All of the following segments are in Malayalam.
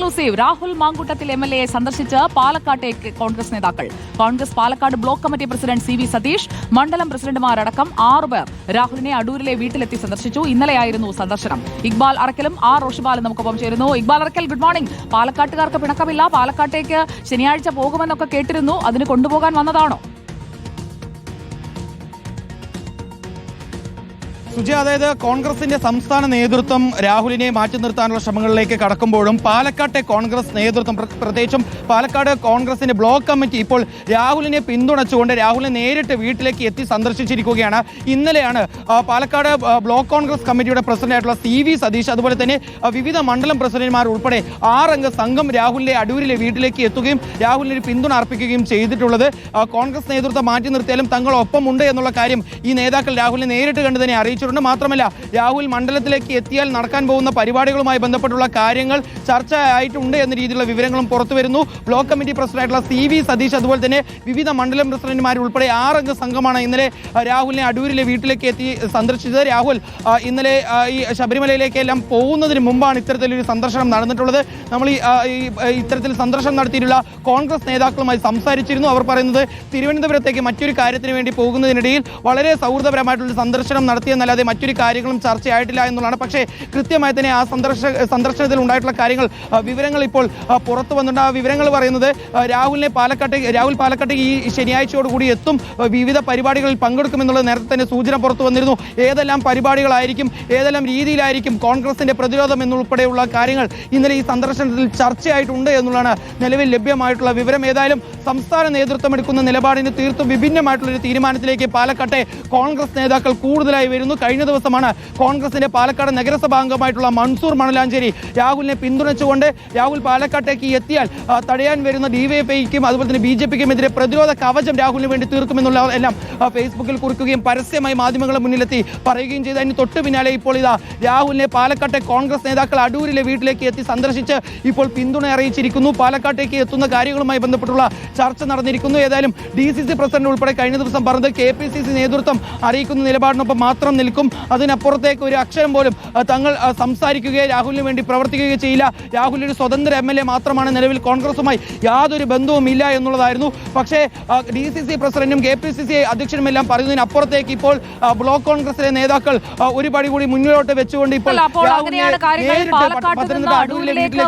Exclusive Rahul Mamkootathil M L A സന്ദർശിച്ച് പാലക്കാട്ടെ കോൺഗ്രസ് നേതാക്കൾ. Congress Palakkad block committee president C V Satheesh മണ്ഡലം പ്രസിഡന്റുമാരടക്കം ആറുപേർ രാഹുലിനെ അടൂരിലെ വീട്ടിലെത്തി സന്ദർശിച്ചു. ഇന്നലെയായിരുന്നു സന്ദർശനം. ഇക്ബാൽ അറക്കലും ആർ റോഷിബാലും നമുക്കൊപ്പം ചേരുന്നു. Iqbal Arakkal good morning. പാലക്കാട്ടുകാർക്ക് പിണക്കമില്ല. പാലക്കാട്ടേക്ക് ശനിയാഴ്ച പോകുമെന്നൊക്കെ കേട്ടിരുന്നു. അതിന് കൊണ്ടുപോകാൻ വന്നതാണോ? സുജി അതായത് കോൺഗ്രസിന്റെ സംസ്ഥാന നേതൃത്വം രാഹുലിനെ മാറ്റി നിർത്താനുള്ള ശ്രമങ്ങളിലേക്ക് കടക്കുമ്പോഴും പാലക്കാട്ടെ കോൺഗ്രസ് നേതൃത്വം പ്ര- പ്രത്യേകിച്ചും പാലക്കാട് കോൺഗ്രസിന്റെ ബ്ലോക്ക് കമ്മിറ്റി ഇപ്പോൾ രാഹുലിനെ പിന്തുണച്ചുകൊണ്ട് രാഹുലിനെ നേരിട്ട് വീട്ടിലേക്ക് എത്തി സന്ദർശിച്ചിരിക്കുകയാണ്. ഇന്നലെയാണ് പാലക്കാട് ബ്ലോക്ക് കോൺഗ്രസ് കമ്മിറ്റിയുടെ പ്രസിഡന്റായിട്ടുള്ള സി വി സതീഷ് അതുപോലെ തന്നെ വിവിധ മണ്ഡലം പ്രസിഡന്റുമാർ ഉൾപ്പെടെ ആറംഗ സംഘം രാഹുലിന്റെ അടൂരിലെ വീട്ടിലേക്ക് എത്തുകയും രാഹുലിന് ഒരു പിന്തുണ അർപ്പിക്കുകയും ചെയ്തിട്ടുള്ളത് കോൺഗ്രസ് നേതൃത്വം മാറ്റി നിർത്തിയാലും തങ്ങളൊപ്പമുണ്ട് എന്നുള്ള കാര്യം ഈ നേതാക്കൾ രാഹുലിനെ നേരിട്ട് കണ്ട് തന്നെ അറിയിച്ചിട്ടുണ്ട് മാത്രമല്ല രാഹുൽ മണ്ഡലത്തിലേക്ക് എത്തിയാൽ നടക്കാൻ പോകുന്ന പരിപാടികളുമായി ബന്ധപ്പെട്ടുള്ള കാര്യങ്ങൾ ചർച്ച ആയിട്ടുണ്ട് എന്ന രീതിയിലുള്ള വിവരങ്ങളും പുറത്തു വരുന്നു. ബ്ലോക്ക് കമ്മിറ്റി പ്രസിഡന്റായിട്ടുള്ള സി വി സതീഷ് അതുപോലെ തന്നെ വിവിധ മണ്ഡലം പ്രസിഡന്റുമാർ ഉൾപ്പെടെ ആറംഗ സംഘമാണ് ഇന്നലെ രാഹുലിനെ അടൂരിലെ വീട്ടിലേക്ക് എത്തി സന്ദർശിച്ചത്. രാഹുൽ ഇന്നലെ ഈ ശബരിമലയിലേക്കെല്ലാം പോകുന്നതിന് മുമ്പാണ് ഇത്തരത്തിലൊരു സന്ദർശനം നടന്നിട്ടുള്ളത്. നമ്മൾ ഈ ഇത്തരത്തിൽ സന്ദർശനം നടത്തിയിട്ടുള്ള കോൺഗ്രസ് നേതാക്കളുമായി സംസാരിച്ചിരുന്നു. അവർ പറയുന്നത് തിരുവനന്തപുരത്തേക്ക് മറ്റൊരു കാര്യത്തിന് വേണ്ടി പോകുന്നതിനിടയിൽ വളരെ സൗഹൃദപരമായിട്ടുള്ള സന്ദർശനം നടത്തിയെന്നല്ലാതെ മറ്റൊരു കാര്യങ്ങളും ചർച്ചയായിട്ടില്ല എന്നുള്ളതാണ്. പക്ഷേ കൃത്യമായി തന്നെ ആ സന്ദർശ സന്ദർശനത്തിൽ ഉണ്ടായിട്ടുള്ള കാര്യങ്ങൾ വിവരങ്ങൾ ഇപ്പോൾ പുറത്തു വന്നിട്ടുണ്ട്. ആ വിവരങ്ങൾ പറയുന്നത് രാഹുലിനെ പാലക്കാട്ട് രാഹുൽ പാലക്കാട്ട് ഈ ശനിയാഴ്ചയോടുകൂടി എത്തും. വിവിധ പരിപാടികളിൽ പങ്കെടുക്കുമെന്നുള്ളത് നേരത്തെ തന്നെ സൂചന പുറത്തു വന്നിരുന്നു. ഏതെല്ലാം പരിപാടികളായിരിക്കും ഏതെല്ലാം രീതിയിലായിരിക്കും കോൺഗ്രസിന്റെ പ്രതിരോധം എന്നുൾപ്പെടെയുള്ള കാര്യങ്ങൾ ഇന്നലെ ഈ സന്ദർശനത്തിൽ ചർച്ചയായിട്ടുണ്ട് എന്നുള്ളതാണ് നിലവിൽ ലഭ്യമായിട്ടുള്ള വിവരം. ഏതായാലും സംസ്ഥാന നേതൃത്വം എടുക്കുന്ന നിലപാടിന് തീർത്തും വിഭിന്നമായിട്ടുള്ള ഒരു തീരുമാനത്തിലേക്ക് പാലക്കാട്ടെ കോൺഗ്രസ് നേതാക്കൾ കൂടുതലായി വരുന്നു. കഴിഞ്ഞ ദിവസമാണ് കോൺഗ്രസിന്റെ പാലക്കാട് നഗരസഭാ അംഗമായിട്ടുള്ള മൺസൂർ മണലാഞ്ചേരി രാഹുലിനെ പിന്തുണച്ചുകൊണ്ട് രാഹുൽ പാലക്കാട്ടേക്ക് എത്തിയാൽ തടയാൻ വരുന്ന ഡിവൈഎഫ്ഐക്കും അതുപോലെ തന്നെ ബി ജെ പിക്കും എതിരെ പ്രതിരോധ കവചം രാഹുലിന് വേണ്ടി തീർക്കുമെന്നുള്ള എല്ലാം ഫേസ്ബുക്കിൽ കുറിക്കുകയും പരസ്യമായി മാധ്യമങ്ങളുടെ മുന്നിലെത്തി പറയുകയും ചെയ്ത്. അതിന് തൊട്ട് പിന്നാലെ ഇപ്പോൾ ഇതാ രാഹുലിനെ പാലക്കാട്ടെ കോൺഗ്രസ് നേതാക്കൾ അടൂരിലെ വീട്ടിലേക്ക് എത്തി സന്ദർശിച്ച് ഇപ്പോൾ പിന്തുണ അറിയിച്ചിരിക്കുന്നു. പാലക്കാട്ടേക്ക് എത്തുന്ന കാര്യങ്ങളുമായി ബന്ധപ്പെട്ടുള്ള ചർച്ച നടന്നിരിക്കുന്നു. ഏതായാലും ഡി സി സി പ്രസിഡന്റ് ഉൾപ്പെടെ കഴിഞ്ഞ ദിവസം പറഞ്ഞത് കെ പി സി സി നേതൃത്വം അറിയിക്കുന്ന നിലപാടിനൊപ്പം മാത്രം നിൽക്കും അതിനപ്പുറത്തേക്ക് ഒരു അക്ഷരം പോലും തങ്ങൾ സംസാരിക്കുകയോ രാഹുലിന് വേണ്ടി പ്രവർത്തിക്കുകയോ ചെയ്യില്ല. രാഹുൽ ഒരു സ്വതന്ത്ര എം എൽ എ മാത്രമാണ് നിലവിൽ കോൺഗ്രസുമായി. യാതൊരു ബന്ധവും ഇല്ല എന്നുള്ളതായിരുന്നു. പക്ഷേ ഡി സി സി പ്രസിഡന്റും കെ പി സി സി അധ്യക്ഷനും എല്ലാം പറയുന്നതിനപ്പുറത്തേക്ക് ഇപ്പോൾ ബ്ലോക്ക് കോൺഗ്രസിലെ നേതാക്കൾ ഒരു പടി കൂടി മുന്നിലോട്ട് വെച്ചുകൊണ്ട് ഇപ്പോൾ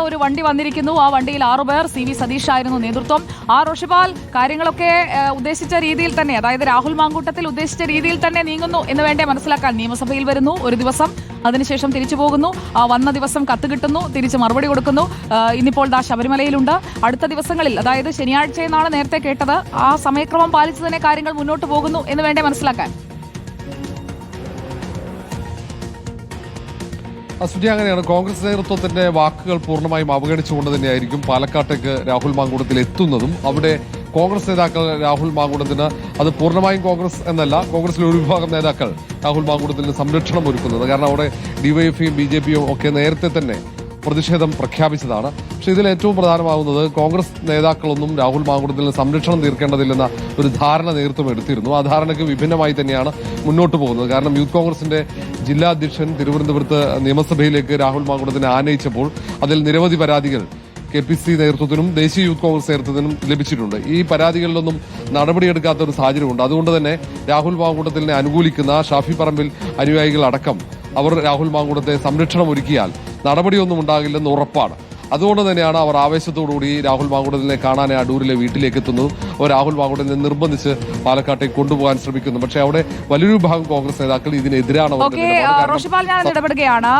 ഒരു വണ്ടി വന്നിരിക്കുന്നു. ആ വണ്ടിയിൽ ആറുപേർ സി വി സതീഷ് ആയിരുന്നു നേതൃത്വം. ആ റോഷിപാൽ കാര്യങ്ങളൊക്കെ ഉദ്ദേശിച്ച രീതിയിൽ തന്നെ അതായത് രാഹുൽ മാങ്കൂട്ടത്തിൽ ഉദ്ദേശിച്ച രീതിയിൽ തന്നെ നീങ്ങുന്നു എന്ന് വേണ്ടേ മനസ്സിലാക്കാൻ നിയമസഭയിൽ വരുന്നു. ഒരു ദിവസം അതിനുശേഷം തിരിച്ചു പോകുന്നു. ആ വന്ന ദിവസം കത്ത് കിട്ടുന്നു. തിരിച്ച് മറുപടി കൊടുക്കുന്നു. ഇന്നിപ്പോൾ ദാ ശബരിമലയിലുണ്ട്. അടുത്ത ദിവസങ്ങളിൽ അതായത് ശനിയാഴ്ച എന്നാണ് നേരത്തെ കേട്ടത് ആ സമയക്രമം പാലിച്ചു തന്നെ കാര്യങ്ങൾ മുന്നോട്ട് പോകുന്നു എന്ന് വേണ്ടേ മനസ്സിലാക്കാൻ? അസുജി അങ്ങനെയാണ്. കോൺഗ്രസ് നേതൃത്വത്തിന്റെ വാക്കുകൾ പൂർണമായും അവഗണിച്ചുകൊണ്ട് തന്നെയായിരിക്കും പാലക്കാട്ടേക്ക് രാഹുൽ മാങ്കൂടത്തിൽ എത്തുന്നതും. അവിടെ കോൺഗ്രസ് നേതാക്കൾ രാഹുൽ മാങ്കൂട്ടത്തിന് അത് പൂർണമായും കോൺഗ്രസ് എന്നല്ല കോൺഗ്രസിലെ ഒരു വിഭാഗം നേതാക്കൾ രാഹുൽ മാങ്കൂട്ടത്തിന് സംരക്ഷണം ഒരുക്കുന്നത്. കാരണം അവിടെ ഡിവൈഎഫ്ഐയും ബി ജെ പിയും ഒക്കെ നേരത്തെ തന്നെ പ്രതിഷേധം പ്രഖ്യാപിച്ചതാണ്. പക്ഷെ ഇതിൽ ഏറ്റവും പ്രധാനമാകുന്നത് കോൺഗ്രസ് നേതാക്കളൊന്നും രാഹുൽ മാങ്കുടത്തിന് സംരക്ഷണം തീർക്കേണ്ടതില്ലെന്ന ഒരു ധാരണ നേതൃത്വം എടുത്തിരുന്നു. ആ ധാരണയ്ക്ക് വിഭിന്നമായി തന്നെയാണ് മുന്നോട്ട് പോകുന്നത്. കാരണം യൂത്ത് കോൺഗ്രസിന്റെ ജില്ലാ അധ്യക്ഷൻ തിരുവനന്തപുരത്ത് നിയമസഭയിലേക്ക് രാഹുൽ മാങ്കുടത്തിനെ ആനയിച്ചപ്പോൾ അതിൽ നിരവധി പരാതികൾ കെ പി സി നേതൃത്വത്തിനും ദേശീയ യൂത്ത് കോൺഗ്രസ് നേതൃത്വത്തിനും ലഭിച്ചിട്ടുണ്ട്. ഈ പരാതികളിലൊന്നും നടപടിയെടുക്കാത്ത ഒരു സാഹചര്യമുണ്ട്. അതുകൊണ്ട് തന്നെ രാഹുൽ മാങ്കൂട്ടത്തിനെ അനുകൂലിക്കുന്ന ഷാഫി പറമ്പിൽ അനുയായികൾ അടക്കം അവർ രാഹുൽ മാങ്കൂട്ടത്തെ സംരക്ഷണം ഒരുക്കിയാൽ നടപടിയൊന്നും ഉണ്ടാകില്ലെന്ന് ഉറപ്പാണ്. അതുകൊണ്ട് തന്നെയാണ് അവർ ആവേശത്തോടുകൂടി രാഹുൽ മാങ്കൂട്ടത്തിനെ കാണാൻ അടൂരിലെ വീട്ടിലേക്ക് എത്തുന്നു അവർ രാഹുൽ മാങ്കൂട്ടത്തിനെ നിർബന്ധിച്ച് പാലക്കാട്ടേക്ക് കൊണ്ടുപോകാൻ ശ്രമിക്കുന്നു. പക്ഷേ അവിടെ വലിയൊരു ഭാഗം കോൺഗ്രസ് നേതാക്കൾ ഇതിനെതിരാണ് റോഷിപാൽ ഞാൻ ഇടപെടുകയാണ്.